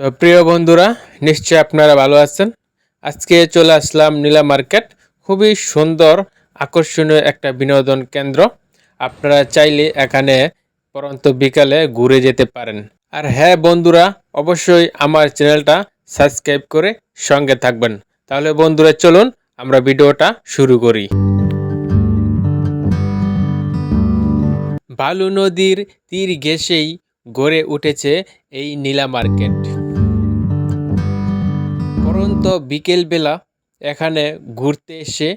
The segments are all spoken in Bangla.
তো প্রিয় বন্ধুরা, নিশ্চয়ই আপনারা ভালো আছেন। আজকে চলে আসলাম নীলা মার্কেট, খুবই সুন্দর, আকর্ষণীয় একটা বিনোদন কেন্দ্র। আপনারা চাইলে এখানে পরন্ত বিকালে ঘুরে যেতে পারেন। আর হ্যাঁ বন্ধুরা, অবশ্যই আমার চ্যানেলটা সাবস্ক্রাইব করে সঙ্গে থাকবেন। তাহলে বন্ধুরা, চলুন আমরা ভিডিওটা শুরু করি। বালু নদীর তীর ঘেঁষেই গড়ে উঠেছে এই নীলা মার্কেট। পরন্ত বিকেলবেলা এখানে ঘুরতে এসে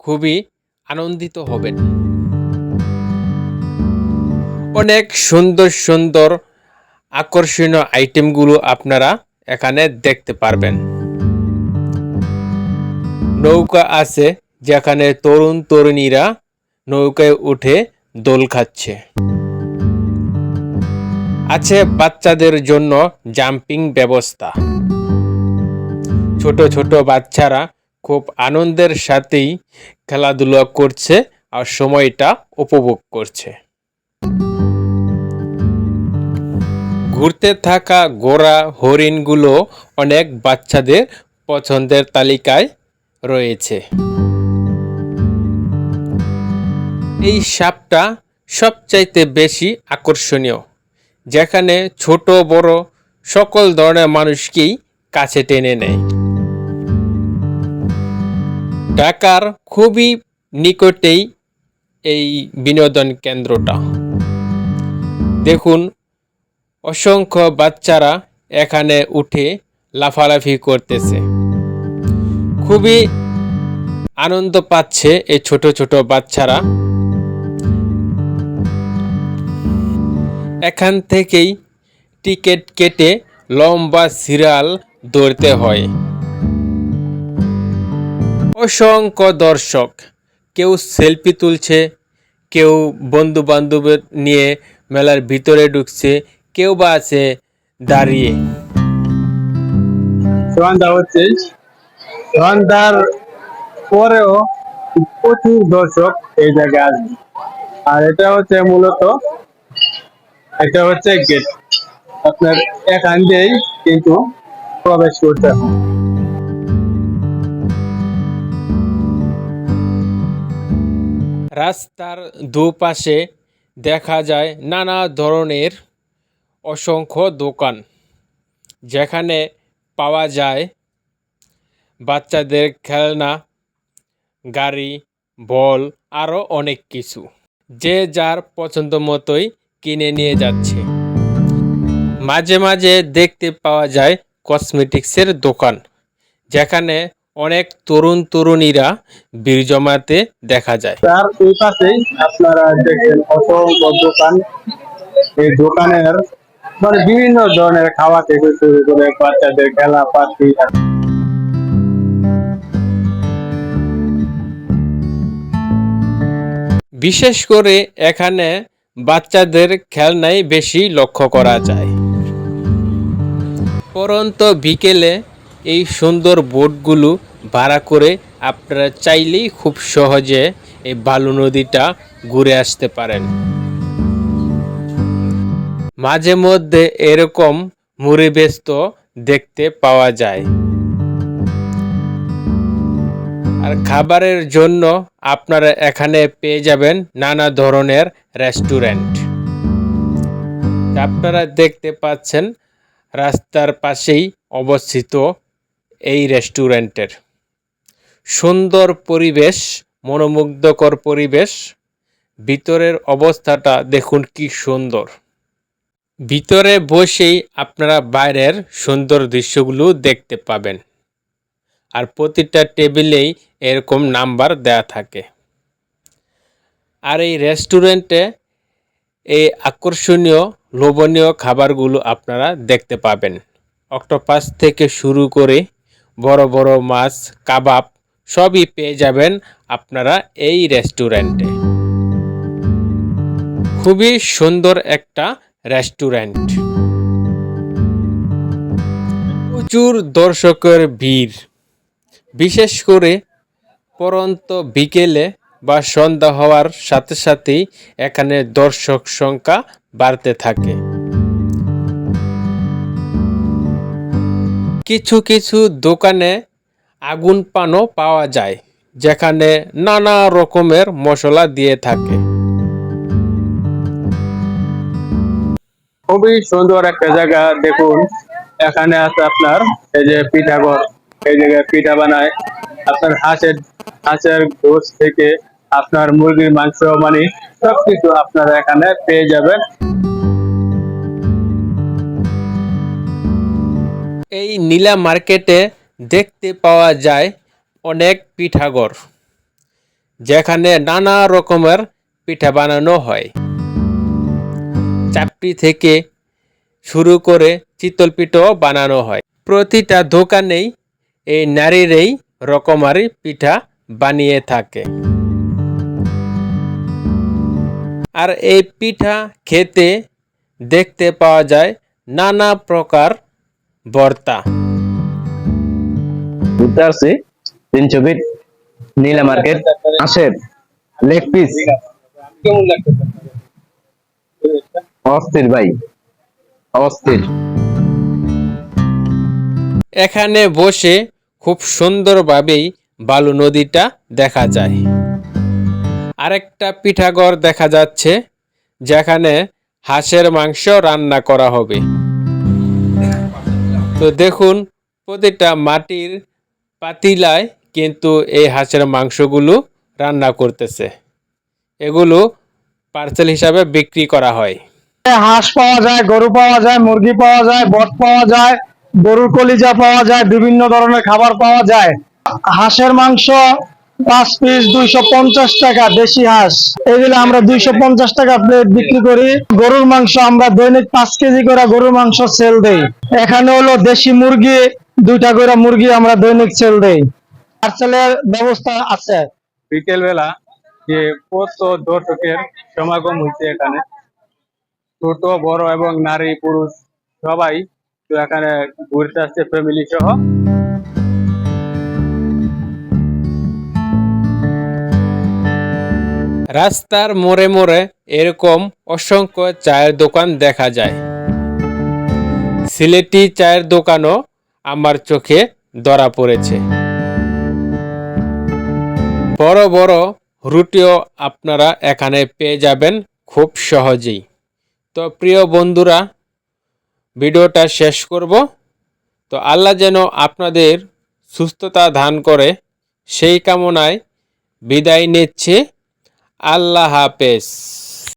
খুবই আনন্দিত হবেন। অনেক সুন্দর সুন্দর, আকর্ষণীয় আইটেমগুলো আপনারা এখানে দেখতে পারবেন। নৌকা আছে যেখানে তরুণ, তরুণীরা নৌকায় উঠে দোল খাচ্ছে। আছে বাচ্চাদের জন্য জাম্পিং ব্যবস্থা। ছোট ছোট বাচ্চারা খুব আনন্দের সাথেই খেলাধুলা করছে আর সময়টা উপভোগ করছে। ঘুরতে থাকা গোড়া হরিণগুলো অনেক বাচ্চাদের পছন্দের তালিকায় রয়েছে। এই সাপটা সবচাইতে বেশি আকর্ষণীয়, যেখানে ছোট, বড় সকল ধরনের মানুষকেই কাছে টেনে নেয়। ঢাকার খুবই নিকটেই এই বিনোদন কেন্দ্রটা। দেখুন, অসংখ্য বাচ্চারা এখানে উঠে লাফালাফি করতেছে। খুবই আনন্দ পাচ্ছে এই ছোট ছোট বাচ্চারা। এখান থেকেই টিকিট কেটে লম্বা সিরিয়াল দৌড়তে হয়। অসংখ্য দর্শক। কেউ সেলফি তুলছে, কেউ বন্ধু বান্ধবের নিয়ে মেলার ভিতরে ঢুকছে, কেউ বা আছে দাঁড়িয়ে। হচ্ছে। সন্ধ্যার পরেও প্রচুর দর্শক এই জায়গায় আসবে। আর এটা হচ্ছে মূলত, এটা হচ্ছে গেট আপনার এখান দিয়েই কিন্তু প্রবেশ করতে হয় রাস্তার দুপাশে দেখা যায় নানা ধরনের অসংখ্য দোকান, যেখানে পাওয়া যায় বাচ্চাদের খেলনা, গাড়ি, বল, আরও অনেক কিছু। যে যার পছন্দ মতোই কিনে নিয়ে যাচ্ছে। মাঝে মাঝে দেখতে পাওয়া যায় কসমেটিক্সের দোকান, যেখানে অনেক তরুণ তরুণীরা বীর জমাতে দেখা যায়। তার এই পাশেই আপনারা দেখেন অসংখ্য দোকান। এই দোকানের মানে বিভিন্ন ধরনের খাওয়া থেকে শুরু করে বাচ্চাদের খেলা পাখি বিশেষ করে এখানে বাচ্চাদের খেলনাই বেশি লক্ষ্য করা যায়। পরন্ত বিকেলে এই সুন্দর বোটগুলো ভাড়া করে আপনারা চাইলেই খুব সহজে এই বালু নদীটা ঘুরে আসতে পারেন। মাঝে মধ্যে এরকম মুড়ি ব্যস্ত দেখতে পাওয়া যায়। আর খাবারের জন্য আপনারা এখানে পেয়ে যাবেন নানা ধরনের রেস্টুরেন্ট। আপনারা দেখতে পাচ্ছেন রাস্তার পাশেই অবস্থিত এই রেস্টুরেন্টের। সুন্দর পরিবেশ, মনোমুগ্ধকর পরিবেশ, ভিতরের অবস্থাটা দেখুন কি সুন্দর। ভিতরে বসেই আপনারা বাইরের সুন্দর দৃশ্যগুলো দেখতে পাবেন। আর প্রতিটা টেবিলেই এরকম নাম্বার দেয়া থাকে। আর এই রেস্টুরেন্টে এই আকর্ষণীয়, লোভনীয় খাবারগুলো আপনারা দেখতে পাবেন। অক্টোপাস থেকে শুরু করে বড় বড় মাছ, কাবাব সবই পেয়ে যাবেন আপনারা এই রেস্টুরেন্টে। খুবই সুন্দর একটা রেস্টুরেন্ট। প্রচুর দর্শকের ভিড়। বিশেষ করে পরন্ত বিকেলে বা সন্ধ্যা হওয়ার সাথে সাথেই এখানে দর্শক সংখ্যা বাড়তে থাকে। কিছু কিছু দোকানে আগুন পানও পাওয়া যায় যেখানে নানা রকমের মশলা দিয়ে থাকে। খুবই সুন্দর একটা জায়গা দেখুন। এখানে আছে আপনার এই যে পিঠাঘর এই জায়গায় পিঠা বানায়। আপনার হাঁসের হাঁসের গোস থেকে আপনার মুরগির মাংস মানে সবকিছু আপনারা এখানে পেয়ে যাবেন। এই নীলা মার্কেটে দেখতে পাওয়া যায় অনেক পিঠাঘর যেখানে নানা রকমের পিঠা বানানো হয়। চাপটি থেকে শুরু করে চিতল পিঠাও বানানো হয়। প্রতিটা দোকানেই এই নারীরাই রকমারি পিঠা বানিয়ে থাকে। আর এই পিঠা খেতে দেখতে পাওয়া যায় নানা প্রকার ঘুরতে নীলা মার্কেট লেগ পিস অস্থির ভাই, অস্থির। এখানে বসে খুব সুন্দরভাবেই বালু নদীটা দেখা যায়। আরেকটা পিঠাঘর দেখা যাচ্ছে, যেখানে হাঁসের মাংস রান্না করা হবে। তো দেখুন, প্রতিটা মাটির পাতিলায় কিন্তু এই হাঁসের মাংসগুলো রান্না করতেছে। এগুলো পার্সেল হিসাবে বিক্রি করা হয়। হাঁস পাওয়া যায়, গরু পাওয়া যায়, মুরগি পাওয়া যায়, বট পাওয়া যায়, গরুর কলিজা পাওয়া যায়, বিভিন্ন ধরনের খাবার পাওয়া যায়। হাঁসের মাংস পাঁচ পিস দুইশো পঞ্চাশ টাকা, দেশি হাঁস। এগুলো আমরা দুইশো পঞ্চাশ টাকা প্লেট বিক্রি করি। গরুর মাংস আমরা দৈনিক পাঁচ কেজি করে গরুর মাংস সেল দেই। এখানে হলো দেশি মুরগি দুইটা করে মুরগি আমরা দৈনিক সেল দেই। পার্সেলের ব্যবস্থা আছে। বিকেল বেলা যে কত দর্শকের সমাগম হয়েছে এখানে ছোট বড় এবং নারী পুরুষ সবাই তো এখানে ঘুরতে আসছে ফ্যামিলি সহ। রাস্তার মোড়ে মোড়ে এরকম অসংখ্য চায়ের দোকান দেখা যায়। সিলেটি চায়ের দোকানও আমার চোখে ধরা পড়েছে। বড় বড় রুটিও আপনারা এখানে পেয়ে যাবেন খুব সহজেই। তো প্রিয় বন্ধুরা, ভিডিওটা শেষ করব। তো আল্লাহ যেন আপনাদের সুস্থতা দান করে, সেই কামনায় বিদায় নিচ্ছে। আল্লাহ হাফেজ।